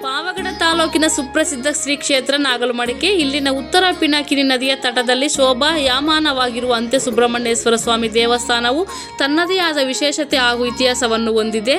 ಪಾವಗಡ ತಾಲೂಕಿನ ಸುಪ್ರಸಿದ್ಧ ಶ್ರೀ ಕ್ಷೇತ್ರ ನಾಗಲಮಡಿಕೆ. ಇಲ್ಲಿನ ಉತ್ತರ ಪಿನಾಕಿನಿ ನದಿಯ ತಟದಲ್ಲಿ ಶೋಭಾಯಾಮಾನವಾಗಿರುವ ಅಂತ್ಯ ಸುಬ್ರಹ್ಮಣ್ಯೇಶ್ವರ ಸ್ವಾಮಿ ದೇವಸ್ಥಾನವು ತನ್ನದೇ ಆದ ವಿಶೇಷತೆ ಹಾಗೂ ಇತಿಹಾಸವನ್ನು ಹೊಂದಿದೆ.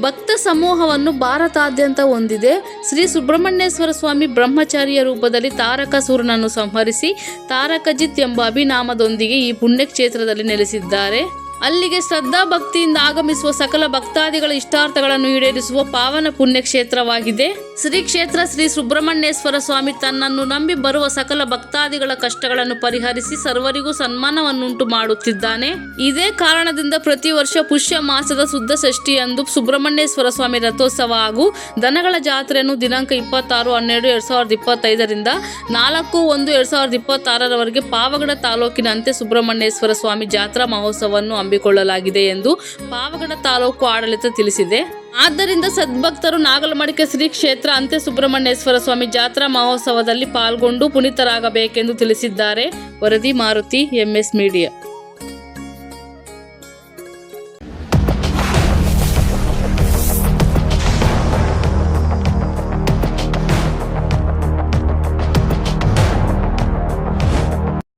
ಭಕ್ತ ಸಮೂಹವನ್ನು ಭಾರತಾದ್ಯಂತ ಹೊಂದಿದೆ. ಶ್ರೀ ಸುಬ್ರಹ್ಮಣ್ಯೇಶ್ವರ ಸ್ವಾಮಿ ಬ್ರಹ್ಮಚಾರಿಯ ರೂಪದಲ್ಲಿ ತಾರಕಸೂರನನ್ನು ಸಂಹರಿಸಿ ತಾರಕಜಿತ್ ಎಂಬ ಅಭಿನಾಮದೊಂದಿಗೆ ಈ ಪುಣ್ಯಕ್ಷೇತ್ರದಲ್ಲಿ ನೆಲೆಸಿದ್ದಾರೆ. ಅಲ್ಲಿಗೆ ಶ್ರದ್ಧಾ ಭಕ್ತಿಯಿಂದ ಆಗಮಿಸುವ ಸಕಲ ಭಕ್ತಾದಿಗಳ ಇಷ್ಟಾರ್ಥಗಳನ್ನು ಈಡೇರಿಸುವ ಪಾವನ ಪುಣ್ಯಕ್ಷೇತ್ರವಾಗಿದೆ. ಶ್ರೀ ಕ್ಷೇತ್ರ ಶ್ರೀ ಸುಬ್ರಹ್ಮಣ್ಯೇಶ್ವರ ಸ್ವಾಮಿ ತನ್ನನ್ನು ನಂಬಿ ಬರುವ ಸಕಲ ಭಕ್ತಾದಿಗಳ ಕಷ್ಟಗಳನ್ನು ಪರಿಹರಿಸಿ ಸರ್ವರಿಗೂ ಸನ್ಮಾನವನ್ನುಂಟು ಮಾಡುತ್ತಿದ್ದಾನೆ. ಇದೇ ಕಾರಣದಿಂದ ಪ್ರತಿ ವರ್ಷ ಪುಷ್ಯ ಮಾಸದ ಶುದ್ಧ ಷಷ್ಠಿಯಂದು ಸುಬ್ರಹ್ಮಣ್ಯೇಶ್ವರ ಸ್ವಾಮಿ ರಥೋತ್ಸವ ಹಾಗೂ ದನಗಳ ಜಾತ್ರೆಯನ್ನು ದಿನಾಂಕ ಇಪ್ಪತ್ತಾರು, ಹನ್ನೆರಡು, ಎರಡ್ ಸಾವಿರದ ಇಪ್ಪತ್ತೈದರಿಂದ ನಾಲ್ಕು, ಒಂದು, ಎರಡ್ ಸಾವಿರದ ಇಪ್ಪತ್ತಾರರವರೆಗೆ ಪಾವಗಡ ತಾಲೂಕಿನಂತೆ ಸುಬ್ರಹ್ಮಣ್ಯೇಶ್ವರ ಸ್ವಾಮಿ ಜಾತ್ರಾ ಮಹೋತ್ಸವವನ್ನು ಹಮ್ಮಿಕೊಳ್ಳಲಾಗಿದೆ ಎಂದು ಪಾವಗಡ ತಾಲೂಕು ಆಡಳಿತ ತಿಳಿಸಿದೆ. ಆದ್ದರಿಂದ ಸದ್ಭಕ್ತರು ನಾಗಲಮಡಿಕೆ ಶ್ರೀ ಕ್ಷೇತ್ರ ಅಂತ್ಯ ಸುಬ್ರಹ್ಮಣ್ಯೇಶ್ವರ ಸ್ವಾಮಿ ಜಾತ್ರಾ ಮಹೋತ್ಸವದಲ್ಲಿ ಪಾಲ್ಗೊಂಡು ಪುನೀತರಾಗಬೇಕೆಂದು ತಿಳಿಸಿದ್ದಾರೆ. ವರದಿ ಮಾರುತಿ ಎಂಎಸ್ ಮೀಡಿಯಾ